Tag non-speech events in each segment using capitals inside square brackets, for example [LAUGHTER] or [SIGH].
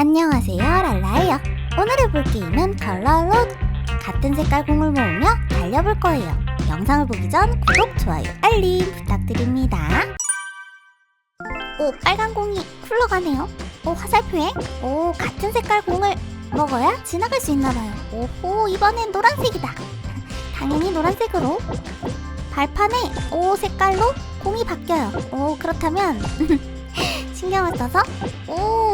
안녕하세요 랄라예요. 오늘 해볼 게임은 컬러로 같은 색깔 공을 모으며 달려볼 거예요. 영상을 보기 전 구독, 좋아요, 알림 부탁드립니다. 오 빨간 공이 굴러가네요. 오 화살표에? 오 같은 색깔 공을 먹어야 지나갈 수 있나봐요. 오호 이번엔 노란색이다. [LAUGHS] 당연히 노란색으로. 발판에 오 색깔로 공이 바뀌어요. 오 그렇다면 [LAUGHS] 신경을 써서? 오꽤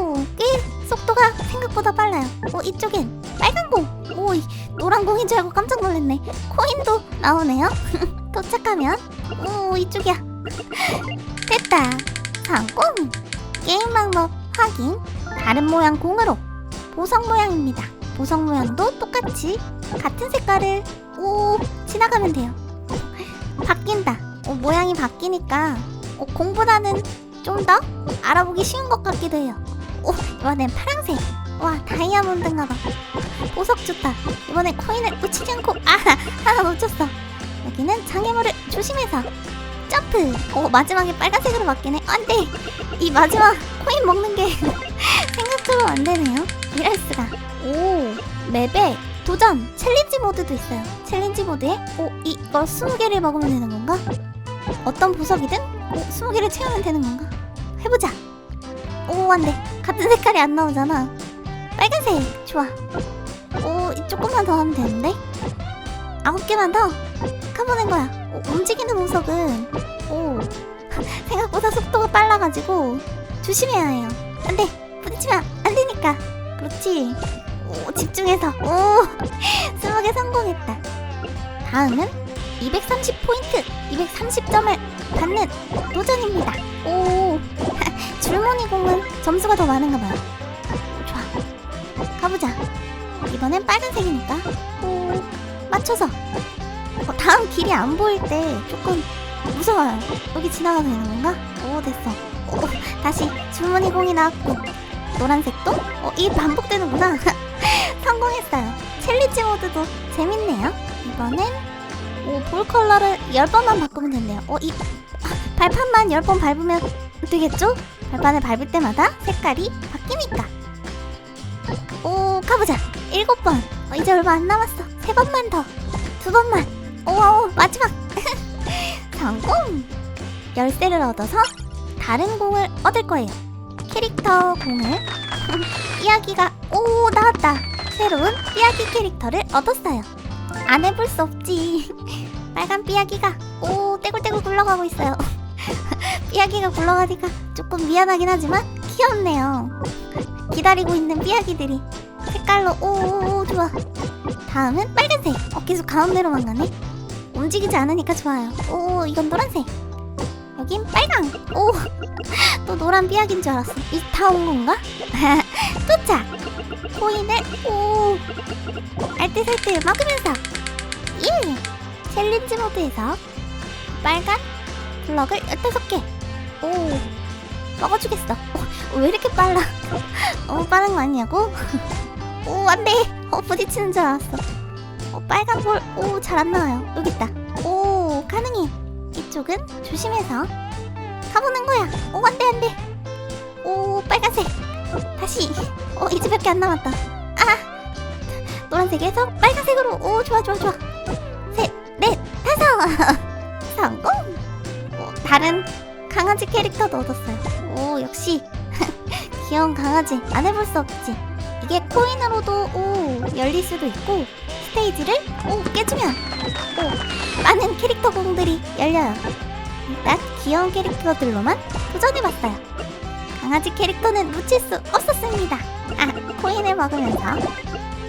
속도가 생각보다 빨라요. 오 이쪽엔 빨간 공, 오 이, 노란 공인 줄 알고 깜짝 놀랐네. 코인도 나오네요. [LAUGHS] 도착하면 오 이쪽이야. [LAUGHS] 됐다. 성공. 게임 방법 확인. 다른 모양 공으로 보석 모양입니다. 보석 모양도 똑같이 같은 색깔을 오 지나가면 돼요. 바뀐다. 오, 모양이 바뀌니까 오, 공보다는 좀 더 알아보기 쉬운 것 같기도 해요. 오, 이번엔 파란색. 와, 다이아몬드인가봐. 보석 좋다. 이번엔 코인을 놓치지 않고, 아, 하나 놓쳤어. 여기는 장애물을 조심해서. 점프. 오, 마지막에 빨간색으로 바뀌네. 안 돼. 이 마지막 코인 먹는 게 [LAUGHS] 생각처럼 안 되네요. 이럴 수가. 오, 맵에 도전 챌린지 모드도 있어요. 챌린지 모드에 오, 이거 20개를 먹으면 되는 건가? 어떤 보석이든 오, 20개를 채우면 되는 건가? 해보자. 오, 안 돼. 같은 색깔이 안 나오잖아. 빨간색. 좋아. 오, 이 조금만 더 하면 되는데? 아홉 개만 더. 가보는 거야. 오, 움직이는 보석은, 오, [LAUGHS] 생각보다 속도가 빨라가지고, 조심해야 해요. 안 돼. 부딪히면 안 되니까. 그렇지. 오, 집중해서. 오, [LAUGHS] 스무 개 성공했다. 다음은 230포인트, 230점을 받는 도전입니다. 오, 줄무늬 공은 점수가 더 많은가 봐요. 좋아. 가보자. 이번엔 빨간색이니까. 오, 맞춰서. 어, 다음 길이 안 보일 때 조금 무서워요. 여기 지나가도 되는 건가? 오, 됐어. 오, 다시 줄무늬 공이 나왔고. 노란색도? 어, 이 반복되는구나. [LAUGHS] 성공했어요. 챌린지 모드도 재밌네요. 이번엔 오, 볼 컬러를 10번만 바꾸면 된대요. 어, 이 발판만 10번 밟으면 되겠죠? 발판을 밟을 때마다 색깔이 바뀌니까. 오, 가보자. 7번. 어, 이제 얼마 안 남았어. 3번만 더. 2번만. 오, 오, 마지막. [LAUGHS] 성공! 열쇠를 얻어서 다른 공을 얻을 거예요. 캐릭터 공을. [LAUGHS] 이야기가, 오, 나왔다. 새로운 삐약이 캐릭터를 얻었어요. 안 해볼 수 없지. [LAUGHS] 빨간 삐약이가 오 떼굴떼굴 굴러가고 있어요. 삐약이가 굴러가니까 조금 미안하긴 하지만 귀엽네요. 기다리고 있는 삐약이들이 색깔로 오오오 좋아. 다음은 빨간색. 어 계속 가운데로만 가네. 움직이지 않으니까 좋아요. 오 이건 노란색. 여긴 빨강. 오 또 노란 삐약인 줄 알았어. 이다온 건가? [LAUGHS] 도착. 코인을 오 알뜰살뜰 먹으면서 예! 챌린지 모드에서 빨간 블럭을 15개. 오 먹어주겠어. 어, 왜 이렇게 빨라? 너무 빠른 거 아니냐고? 오 안돼. 어 부딪히는 줄 알았어. 어, 빨간 볼오 잘 안 나와요. 여기 있다. 오 가능해. 이쪽은 조심해서 가보는 거야. 오 안돼 안돼. 오 빨간색. 다시. 어 이제 몇 개 안 남았다. 아 노란색에서 빨간색으로. 오 좋아 좋아 좋아. 셋넷 다섯. [LAUGHS] 성공 오, 다른 강아지 캐릭터도 얻었어요. 오 역시. [LAUGHS] 귀여운 강아지. 안 해볼 수 없지. 이게 코인으로도 오 열릴 수도 있고 스테이지를 오 깨주면 오 많은 캐릭터 공들이 열려요. 일단 귀여운 캐릭터들로만 도전해봤어요. 강아지 캐릭터는 놓칠 수 없었습니다. 아 코인을 먹으면서.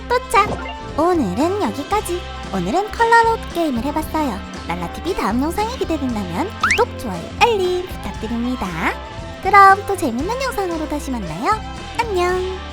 도착! 오늘은 여기까지. 오늘은 컬러로 게임을 해봤어요. 랄라TV 다음 영상이 기대된다면 구독, 좋아요, 알림 부탁드립니다. 그럼 또 재밌는 영상으로 다시 만나요. 안녕!